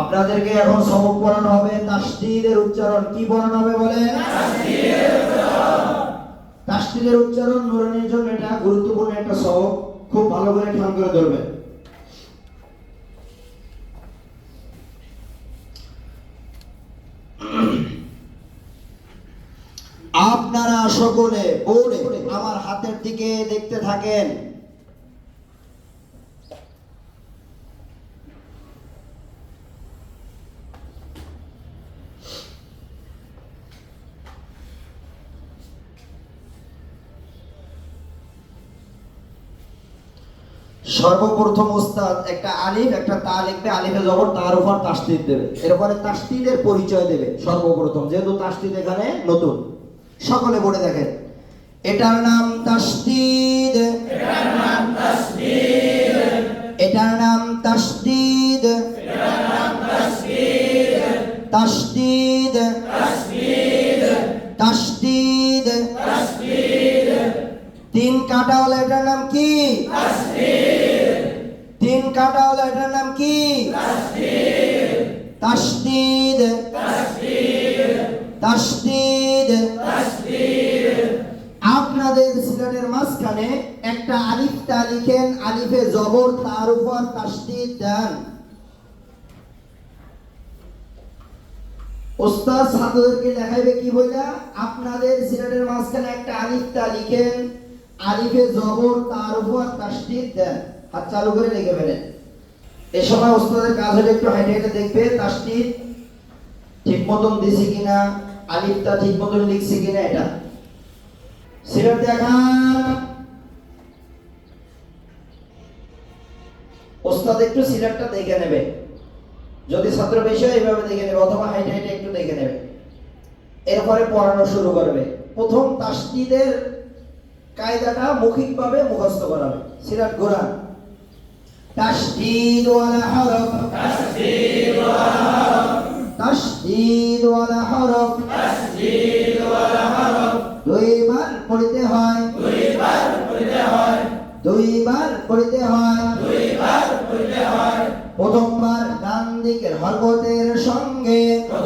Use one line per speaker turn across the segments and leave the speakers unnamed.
আপনাদেরকে এখন সবক পড়ানো হবে, তাসদিদের উচ্চারণ কি পড়ানো হবে বলেন? তাসদিদের উচ্চারণ। নুরানির জন্য এটা গুরুত্বপূর্ণ একটা সবক। খুব ভালো করে খেয়াল করে ধরবেন। আপনারা সকলে বোর্ডে আমার হাতের দিকে দেখতে থাকেন। সর্বপ্রথম ওস্তাদ একটা আলিফ, একটা তা লিখবে আলিফে জবর তার উপর তাসদিদ দেবে। এরপরে তাসদিদের পরিচয় দেবে সর্বপ্রথম, যেহেতু তাসদিদ এখানে নতুন। সকলে বলে দেখেন, এটার নাম তাসদিদ এটার নাম তাসদিদ তাসদিদ তাসদিদ তিন কাটাওয়ালা এটার নাম কি? তিন কাটাওয়ালা এটার নাম কি? তাসদিদ তাসদিদ আপনাদের সিলেটের মাঝখানে একটা আলিফ তা লিখেন আলিফে জবর তার উপর তাসদিদ দেন। ওস্তাদ ছাত্রদেরকে দেখাইবে কি বইলা? আপনাদের সিলেটের মাঝখানে একটা আলিফ তা লিখেন আলিফে জবর তার উপর তাসদিদ দেন। হাত চালু করে লিখে ফেলেন। এ সময় ওস্তাদের কাজ হলে একটু হাইটে হাইটে দেখবে তাসদিদ ঠিক মতন কিনা, আলিফটা ঠিক মতন কিনা এটা। দেখান ওস্তাদ একটু সিলেটটা দেখে নেবে। যদি ছাত্র বেশি হয় এইভাবে দেখে নেবে, অথবা হাইটে হাইটে একটু দেখে নেবে। এরপরে পড়ানো শুরু করবে। প্রথম তাসদিদের কায়দাটা মৌখিকভাবে মুখস্থ করাবে। সিরাত কোরআন তাসদিদ ওয়ালা হরফ। তাসদিদ ওয়ালা হরফ। দুইবার পড়তে হয়। দুইবার পড়তে হয়। দুইবার প্রথমবার ডান দিকের হরকতের সঙ্গে প্রথমবার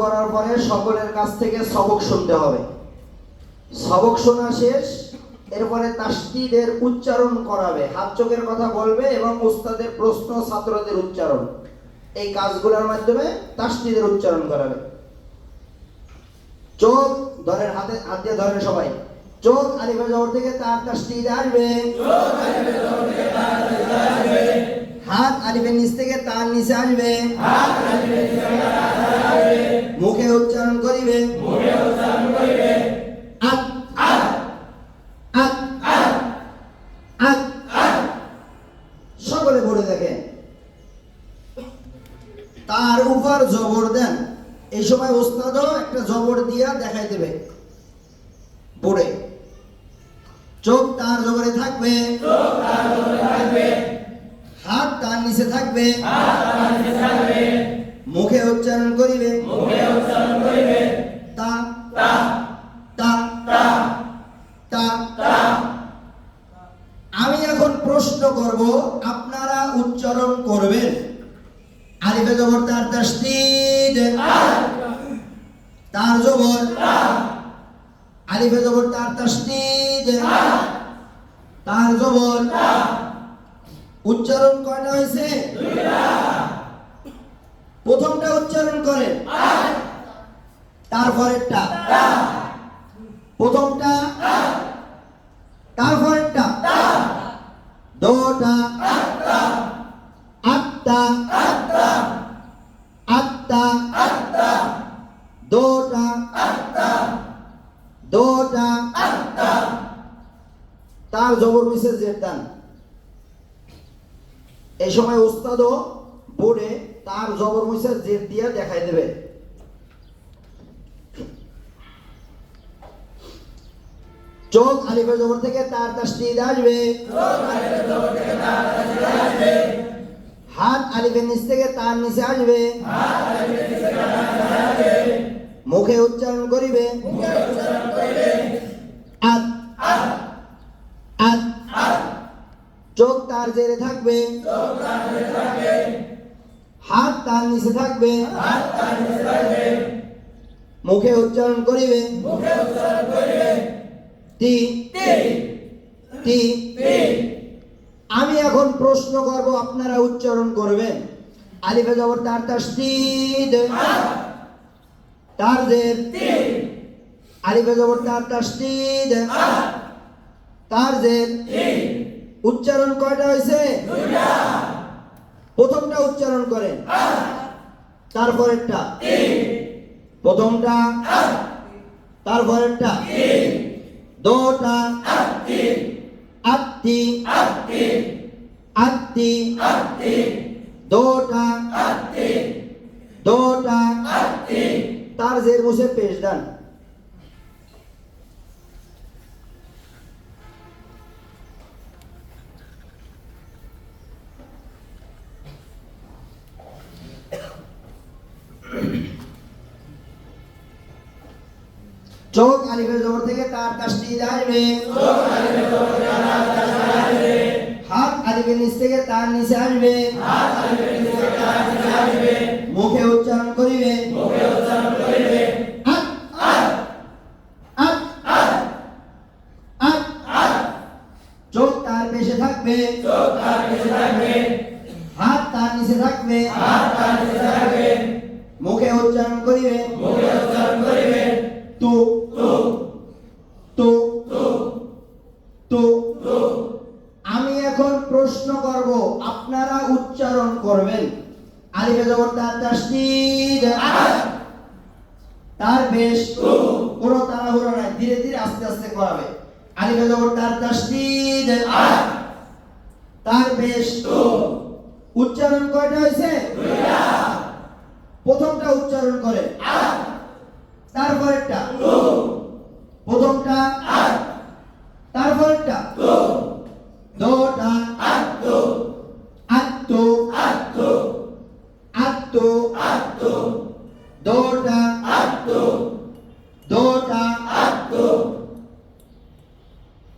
করার পরে সকলের কাছ থেকে সবক শুনতে হবে। সবক শোনা শেষ, এরপরে তাসদিদের উচ্চারণ করাবে। হাত চোখের কথা বলবে এবং উস্তাদের প্রশ্ন ছাত্রদের উচ্চারণ। এই কাজগুলোর মাধ্যমে তাসদিদের উচ্চারণ করাবে। চোখ ধরেন, হাতে হাত দিয়ে ধরেন সবাই। চোখ আলিফা জবর থেকে তার তাসদিদ আসবে। হাত আলিফের নিচ থেকে তার নিচে আসবে। মুখে উচ্চারণ করিবে। আত আত আত আত সকলে পড়ে দেখেন। তার উপর জবর দেন। এই সময় ওস্তাদও একটা জবর দিয়া দেখাই দেবে। পড়ে চোখ তার জবরে থাকবে। হাত তার নিচে থাকবে। মুখে উচ্চারণ করিবে। তা। তা। তা। আমি এখন প্রশ্ন করব আপনারা উচ্চারণ করবেন। আলিফে জবর তার তাসদিদ। তার জবর। আলিফে জবর তার তাসদিদ। তার জবর। উচ্চারণ কয়টা হয়েছে? প্রথমটা উচ্চারণ করেন। তারপরেরটা। প্রথমটা। তারপরেরটা। দোটা। আটটা। আটটা। দোটা। দোটা। তার জবর মিসেস জেরদান। এই সময় উস্তাদও বোর্ডে তার জবর মিসেস জের দিয়ে দেখাই দেবে। চোখ আলিফের জবর থেকে তার তাসদিদ আসবে। হাত আলিফের নিচ থেকে তার নিচে আসবে। মুখে উচ্চারণ করিবে। আত। আত। চোখ তার জেরে থাকবে। হাত তার নিচে থাকবে। মুখে উচ্চারণ করিবে। তি। তি। আমি এখন প্রশ্ন করব আপনারা উচ্চারণ করবেন। আলিফে জবর তার তাসদিদ তার জের আলিফে জবর তার তাসদিদ তার জের উচ্চারণ কয়টা হয়েছে প্রথমটা উচ্চারণ করেন। তারপরেরটা। প্রথমটা। তারপরেরটা। দোটা। আত্তি আত্তি দোটা। দোটা। তার জের মুছে পেশ দেন চোখ আলিফের জবর থেকে তার কাশটি আসবে হাত আলিফের নিচ থেকে তার নিচে আসবে। মুখে উচ্চারণ করিবে। চোখ তার পেশে থাকবে। হাত তার নিচে থাকবে। মুখে উচ্চারণ করিবে। তার বেশ উচ্চারণ কয়টা হয়েছে? প্রথমটা উচ্চারণ করে। তারপরেরটা? প্রথমটা? তারপরেরটা? দোটা? আত্তো আত্তো দোটা? দোটা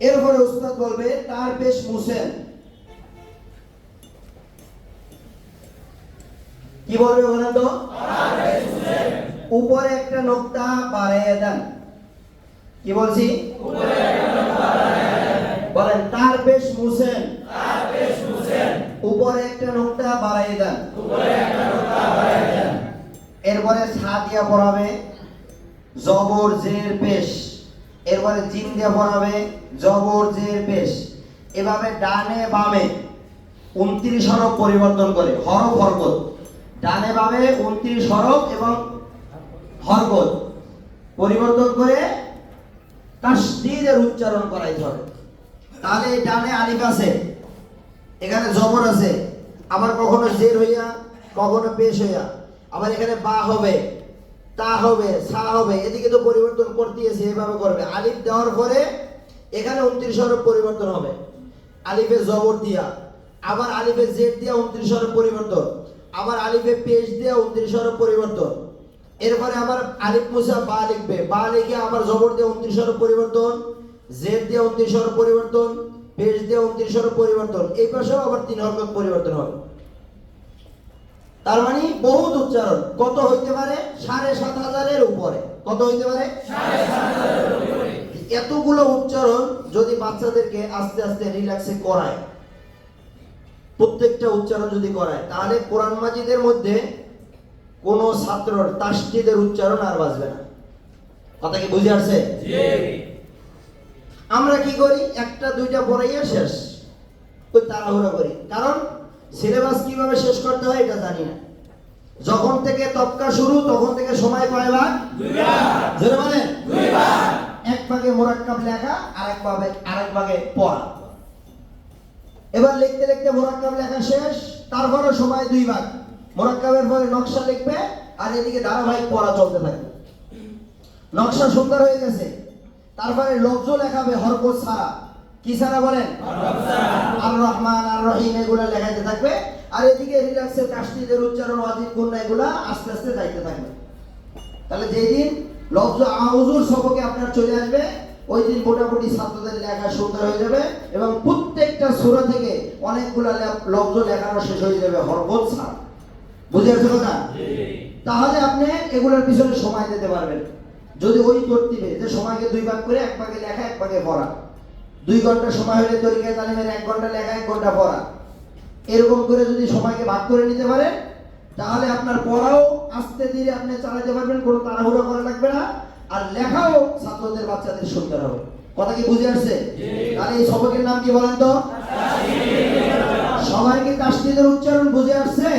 এরপরে উস্তাদ বলবে, তার পেশ মুসেন। কি বলবে বলেন তো উপরে একটা নোকতা বাড়াইয়া দেন। কি বলছি? বলেন, তার বেশ মুসেন। উপরে একটা নোকতা বাড়াইয়া দেন। এরপরে ছা দিয়া পড়াবে, জবর জের পেশ। এরপরে জিন দিয়ে পড়াবে জবর জের পেশ। এভাবে ডানে বামে উনত্রিশ হরফ পরিবর্তন করে, হরফ হরকত। ডানে বামে উনত্রিশ হরফ এবং হরকত পরিবর্তন করে তাসদিদের উচ্চারণ করাইতে হবে। তাহলে ডানে আলিফ আছে, এখানে জবর আছে, আবার কখনো জের হইয়া, কখনো পেশ হইয়া, আবার এখানে বা হবে। তা হবে, সা হবে, এদিকে তো পরিবর্তন করতেছে এভাবে করবে। আলিফ দেওয়ার পরে এখানে উনত্রিশ হরফ পরিবর্তন হবে। আলিফে জবর দিয়া, আবার আলিফে জেড দিয়া উনত্রিশ হরফ পরিবর্তন, আবার আলিফে পেশ দিয়া উনত্রিশ হরফ পরিবর্তন। এরপরে আবার আলিফ মুসা বা লিখবে, বা লিখে আবার জবর দিয়ে উনত্রিশ হরফ পরিবর্তন, জেড দিয়ে উনত্রিশ হরফ পরিবর্তন, পেশ দিয়ে উনত্রিশ হরফ পরিবর্তন। এই পাশেও আবার তিন হরফ পরিবর্তন হবে। তার মানে বহুত উচ্চারণ। কত হইতে পারে? সাড়ে সাত হাজারের উপরে। কত হইতে পারে? এতগুলো উচ্চারণ যদি বাচ্চাদেরকে আস্তে আস্তে রিল্যাক্সে করায়, প্রত্যেকটা উচ্চারণ যদি করায়, তাহলে কোরআন মাজিদের মধ্যে কোনো ছাত্রর তাসজিদের উচ্চারণ আর বাজবে না। কথা কি বুঝে আসছে? আমরা কি করি? একটা, দুইটা পড়াইয়া শেষ। ওই তাড়াহুড়ো করি। কারণ সিলেবাস কীভাবে শেষ করতে হয় এটা জানি না। যখন থেকে তপকা শুরু, তখন থেকে সময় কয় ভাগ? জোরে বলেন। এক ভাগে মোরাক্কাব লেখা, আরেক ভাগে আরেক ভাগে পড়া। এবার লিখতে লিখতে মোরাক্কাব লেখা শেষ তারপরে সময় দুই ভাগ। মোরাক্কাবের পরে নকশা লিখবে, আর এদিকে ধারাবাহিক পড়া চলতে থাকবে। নকশা সুন্দর হয়ে গেছে। তারপরে লফজ লেখাবে হরকত ছাড়া। কি ছাড়া বলেন? আর রহমান আর রহিম এগুলা লেখাইতে থাকবে। আর এদিকে রিল্যাক্সের কাশটিদের উচ্চারণ অজিত গুন্না এগুলা আস্তে আস্তে যাইতে থাকবে। তাহলে যেই দিন লফজ আউজুর সবকে আপনার চলে আসবে ওই দিন মোটামুটি ছাত্রদের লেখা সুন্দর হয়ে যাবে এবং প্রত্যেকটা সূরা থেকে অনেকগুলা লে- লফজ লেখানো শেষ হয়ে যাবে হরকত ছাড়া। বুঝে আসছে কথা? তাহলে আপনি এগুলোর পিছনে সময় দিতে পারবেন। যদি ওই তরতিবে যে সময়কে দুই ভাগ করে এক ভাগে লেখা এক ভাগে পড়া দুই ঘণ্টা সময় হলে তরিকা তালিমের এক ঘণ্টা লেখা এক ঘণ্টা পড়া। এরকম করে যদি সময়কে ভাগ করে নিতে পারেন তাহলে আপনার পড়াও আস্তে ধীরে আপনি চালাতে পারবেন কোনো তাড়াহুড়ো করা লাগবে না। আর লেখাও ছাত্রদের বাচ্চাদের সুন্দর হবে। কথা কি বুঝে আসছে? তাহলে এই সবকের নাম কি বলেন তো? সবাইকে তাসদিদের উচ্চারণ বুঝে আসছে?